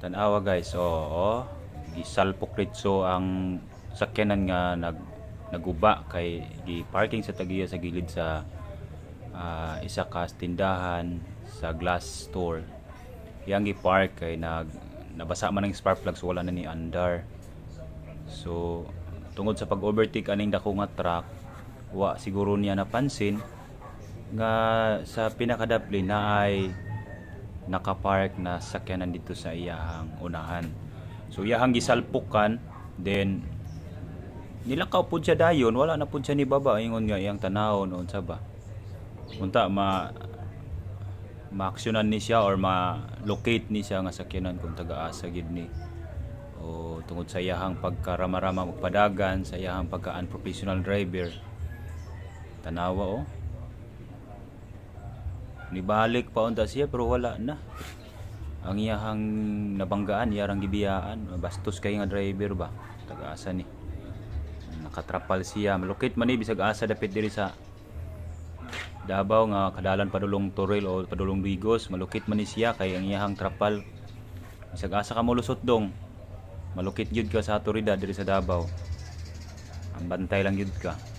Tanawa guys, oo. Gisalpok ritso ang sakyanan nga nag naguba kay gi parking sa tagiya sa gilid sa ah, isa ka tindahan sa glass store. Yang gi park kay nag nabasa man ang spark plug so wala na ni andar. So tungod sa pag-overtake aning dako nga truck, wa siguro niya napansin nga sa pinakadapli na ay nakapark na sakyanan dito sa iyahang unahan. So iyahang gisalpukan then nilakaw pud siya dayon. Wala na pud siya ni baba. Ingon nga iyang tanawon unsa ba. Unta ma maaksyonan ni siya or ma-locate ni siya nga sakyanan kung taga-asa gid ni. O tungod sa iyahang pagkarama-rama magpadagan sa iyahang pagka-unprofessional driver. Tanawa oh nibalik pa unta siya pero wala na. Ang iyahang nabanggaan iyarang gibiyaan. Bastos kay nga driver ba? Taga-asa ni. Nakatrapal siya. Malukit man ni bisag asa dapit diri sa Davao nga kadalan padulong Toril o padulong Bigos. Malukit man ni siya kay ang iyahang trapal. Bisag asa ka molusot dong. Malukit gyud ka sa autoridad diri sa Davao. Ang bantay lang gyud ka